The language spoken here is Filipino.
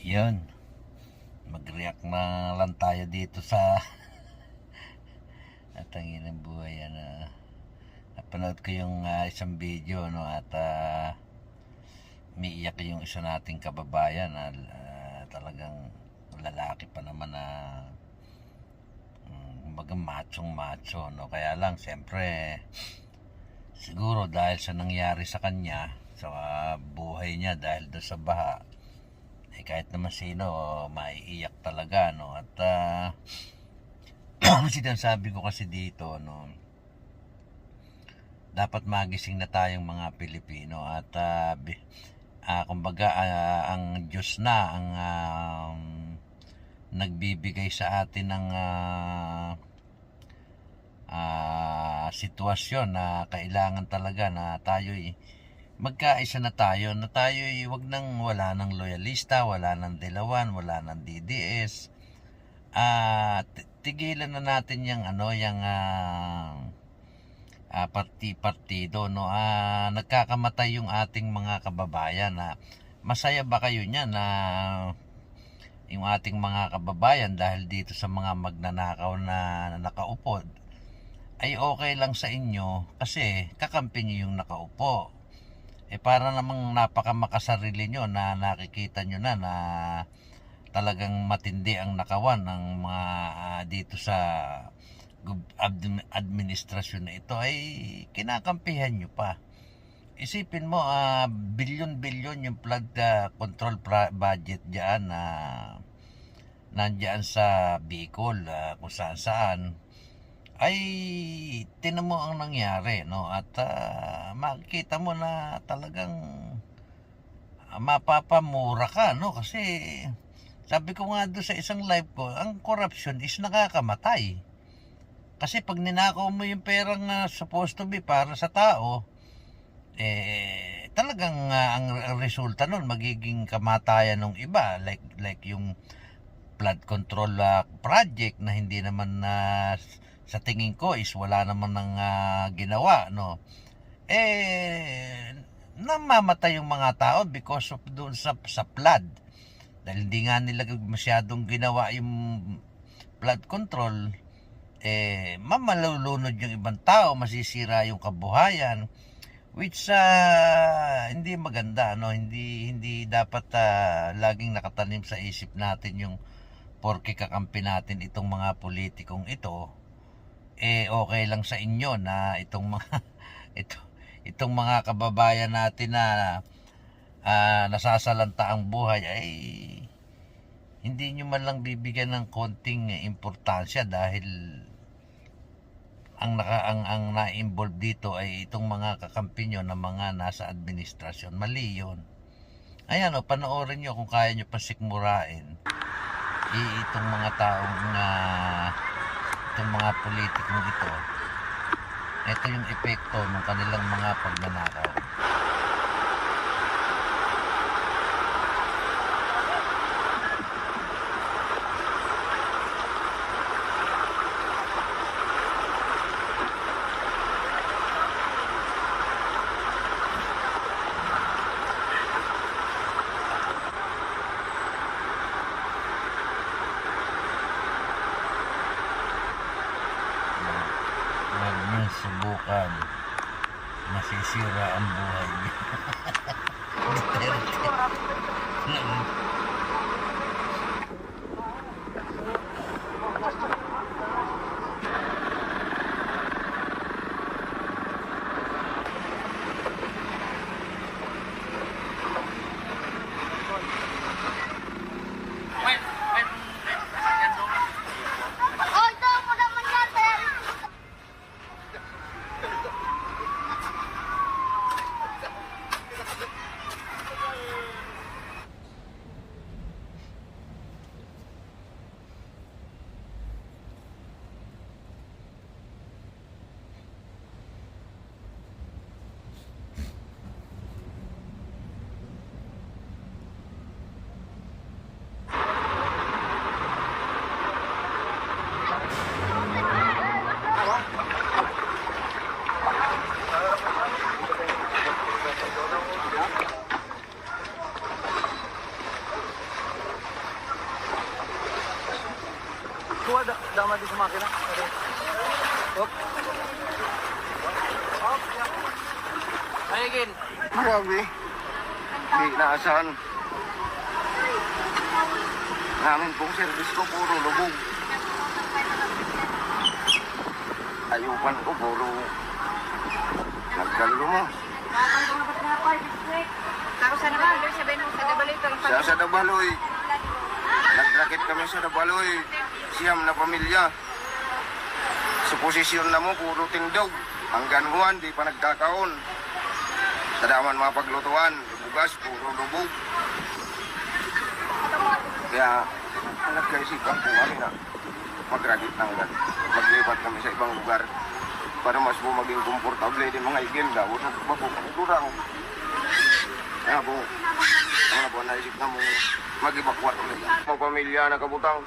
Yun. Mag-react na lang tayo dito sa at ang inang buhay yan. ah. napanood ko yung ah, isang video no at uh, umiiyak yung isa nating kababayan na ah, talagang lalaki pa naman na um, kumbaga machong macho no kaya lang siyempre siguro dahil sa nangyari sa kanya sa ah, buhay niya dahil doon sa baha eh kahit naman sino maiiyak talaga no? At uh, sinasabi ko kasi dito no? Dapat magising na tayong mga Pilipino at uh, ah, kumbaga ah, ang Diyos na ang um, nagbibigay sa atin ng ah, ah, sitwasyon na kailangan talaga na tayo'y magkaisa na tayo na tayo'y wag nang wala ng loyalista, wala ng dilawan, wala ng DDS. T- tigilan na natin yung ano, yung ah, ah, parti-partido no. Ah, nagkakamatay yung ating mga kababayan na masaya ba kayo niya na yung ating mga kababayan dahil dito sa mga magnanakaw na nakaupo ay okay lang sa inyo kasi kakampi nyo yung nakaupo eh para namang napaka makasarili nyo na nakikita nyo na na talagang matindi ang nakawan ng mga ah, dito sa administrasyon na ito ay kinakampihan nyo pa. Isipin mo, ah, bilyon-bilyon yung flood ah, control budget dyan na nandyan sa Bicol, ah, kung saan saan ay tinan mo ang nangyari no? At ah, makikita mo na talagang ah, mapapamura ka no? Kasi sabi ko nga doon sa isang live ko ang corruption is nakakamatay. Kasi pag ninakaw mo yung perang ah, supposed to be para sa tao eh talagang ah, ang resulta nun magiging kamatayan ng iba. Like like yung flood control ah, project na hindi naman na sa tingin ko is wala naman ng ah, ginawa no? Eh namamatay yung mga tao because of doon sa sa flood. Dahil hindi nga nila masyadong ginawa yung flood control eh mamalulunod yung ibang tao masisira yung kabuhayan which ah, hindi maganda no? Hindi hindi dapat ah, laging nakatanim sa isip natin yung porke kakampi natin itong mga politikong ito eh okay lang sa inyo na itong mga ito itong mga kababayan natin na ah, nasasalanta ang buhay ay hindi nyo man lang bibigyan ng konting importansya dahil ang naka ang ang na-involve dito ay itong mga kakampi nyo na mga nasa administrasyon. Mali yun. Ayan o panoorin nyo kung kaya nyo pasikmurain itong mga taong uh, itong mga politikong ito ito yung epekto ng kanilang mga pagnanakaw subukan. Masisira ang buhay. Duterte. Hoy, ito mo naman natin! Dama din sa makina. Okay. Hop. Hop. Ayagin. Grabe. Di naasahan. Namin pong service ko puro lubog. Ayupan ko puro sabihin mo sa Sa sa Dabaloy. Nagrakit kami sa Dabaloy. Siyam na pamilya. Sa posisyon na mo, puro tindog. Hanggang huwan, di pa nagkakaon. Tadaman mga paglutuan. Bugas, puro lubog. Kaya, nagkaisipan po kami na magrakit ng. Maglipat kami sa ibang lugar para mas po maging komportable din mga igil daw. Huwag po kurang. Kaya po, ano na po na mo mag-evacuate ulit. Mga pamilya na kabutang,